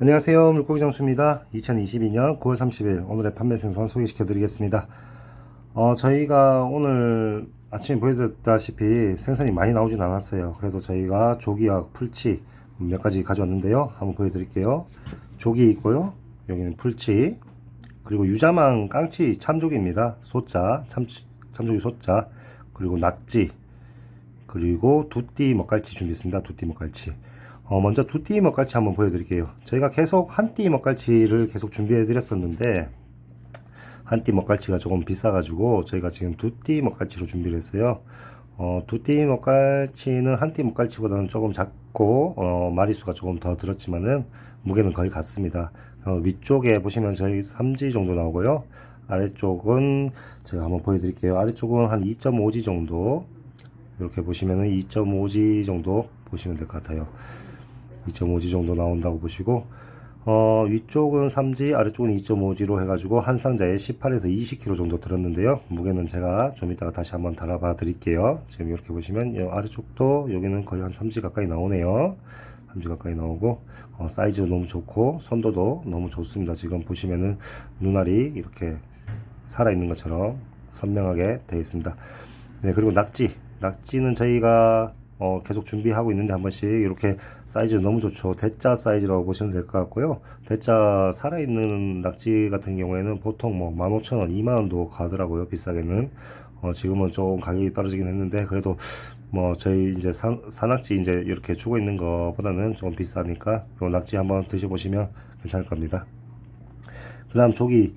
안녕하세요. 물고기 장수입니다. 2022년 9월 30일 오늘의 판매 생선 소개시켜 드리겠습니다. 어, 저희가 오늘 아침에 보여드렸다시피 생선이 많이 나오진 않았어요. 그래도 저희가 조기와 풀치 몇 가지 가져왔는데요. 한번 보여드릴게요. 조기 있고요. 여기는 풀치 그리고 유자망 깡치 참조기입니다. 소자 참, 참조기 소자 그리고 낙지 그리고 두띠 먹갈치 준비했습니다. 두띠 먹갈치. 어, 먼저 두 띠 먹갈치 한번 보여드릴게요. 저희가 계속 한 띠 먹갈치를 계속 준비해 드렸었는데 한 띠 먹갈치가 조금 비싸 가지고 저희가 지금 두 띠 먹갈치로 준비를 했어요. 어, 두띠 먹갈치는 한 띠 먹갈치보다는 조금 작고 어, 마리수가 조금 더 들었지만은 무게는 거의 같습니다. 어, 위쪽에 보시면 저희 3G 정도 나오고요. 아래쪽은 제가 한번 보여드릴게요. 아래쪽은 한 2.5G 정도 이렇게 보시면은 2.5G 정도 보시면 될 것 같아요. 2.5G 정도 나온다고 보시고 어, 위쪽은 3G, 아래쪽은 2.5G로 해가지고 한 상자에 18에서 20kg 정도 들었는데요. 무게는 제가 좀 이따가 다시 한번 달아봐 드릴게요. 지금 이렇게 보시면 이 아래쪽도 여기는 거의 한 3G 가까이 나오네요. 3G 가까이 나오고 어, 사이즈 너무 좋고 선도도 너무 좋습니다. 지금 보시면은 눈알이 이렇게 살아있는 것처럼 선명하게 되어 있습니다. 네, 그리고 낙지. 낙지는 저희가 어, 계속 준비하고 있는데 한 번씩 이렇게 사이즈 너무 좋죠. 대짜 사이즈라고 보시면 될 것 같고요. 대짜 살아있는 낙지 같은 경우에는 보통 뭐 15,000원, 2만원도 가더라고요. 비싸게는. 어, 지금은 조금 가격이 떨어지긴 했는데 그래도 뭐 저희 이제 산, 산낙지 이제 이렇게 주고 있는 것보다는 조금 비싸니까 요 낙지 한번 드셔보시면 괜찮을 겁니다. 그 다음 조기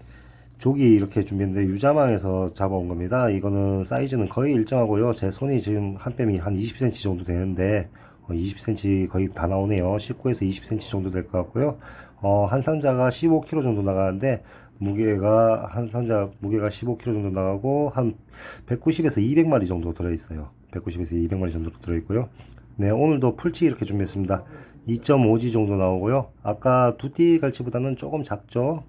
조기 이렇게 준비했는데 유자망에서 잡아온 겁니다. 이거는 사이즈는 거의 일정하고요. 제 손이 지금 한 뺨이 한 20cm 정도 되는데 어, 20cm 거의 다 나오네요. 19에서 20cm 정도 될 것 같고요. 어, 한 상자가 15kg 정도 나가는데 무게가 한 상자 무게가 15kg 정도 나가고 한 190에서 200마리 정도 들어 있어요. 190에서 200마리 정도 들어 있고요. 네, 오늘도 풀치 이렇게 준비했습니다. 2.5G 정도 나오고요. 아까 두띠 갈치보다는 조금 작죠.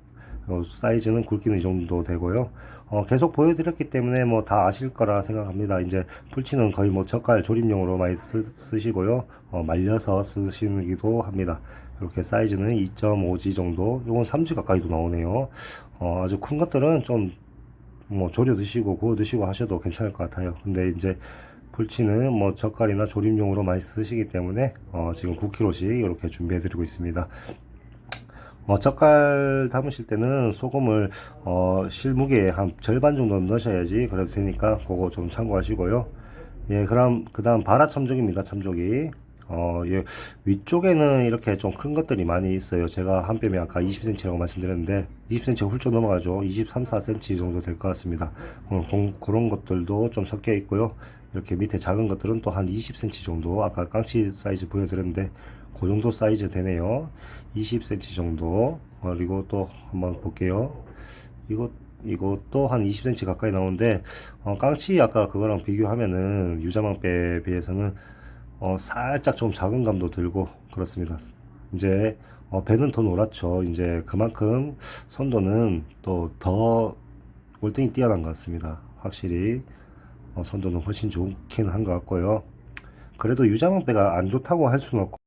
어, 사이즈는 굵기는 이 정도 되고요. 어, 계속 보여드렸기 때문에 뭐 다 아실 거라 생각합니다. 이제 풀치는 거의 뭐 젓갈 조림용으로 많이 쓰, 쓰시고요. 어, 말려서 쓰시기도 합니다. 이렇게 사이즈는 2.5G 정도. 요건 3G 가까이도 나오네요. 어, 아주 큰 것들은 좀 뭐 조려 드시고 구워 드시고 하셔도 괜찮을 것 같아요. 근데 이제 풀치는 뭐 젓갈이나 조림용으로 많이 쓰시기 때문에 어, 지금 9kg씩 이렇게 준비해 드리고 있습니다. 어, 젓갈 담으실 때는 소금을 어, 실무게에 한 절반 정도 넣으셔야지 그래도 되니까 그거 좀 참고하시고요. 예, 그럼 그다음 바라 참조기입니다. 참조기. 어, 예, 위쪽에는 이렇게 좀 큰 것들이 많이 있어요. 제가 한 뼘이 아까 20cm라고 말씀드렸는데 20cm가 훌쩍 넘어가죠. 23, 4cm 정도 될 것 같습니다. 어, 공- 그런 것들도 좀 섞여 있고요. 이렇게 밑에 작은 것들은 또 한 20cm 정도 아까 깡치 사이즈 보여드렸는데 그 정도 사이즈 되네요. 20cm 정도. 어, 그리고 또 한번 볼게요. 이거 이것도 한 20cm 가까이 나오는데 어, 깡치 아까 그거랑 비교하면은 유자망배에 비해서는 어, 살짝 좀 작은 감도 들고 그렇습니다. 이제 어, 배는 더 노랗죠. 이제 그만큼 선도는 또 더 월등히 뛰어난 것 같습니다. 확실히 어, 선도는 훨씬 좋긴 한 것 같고요. 그래도 유자망배가 안 좋다고 할 수는 없고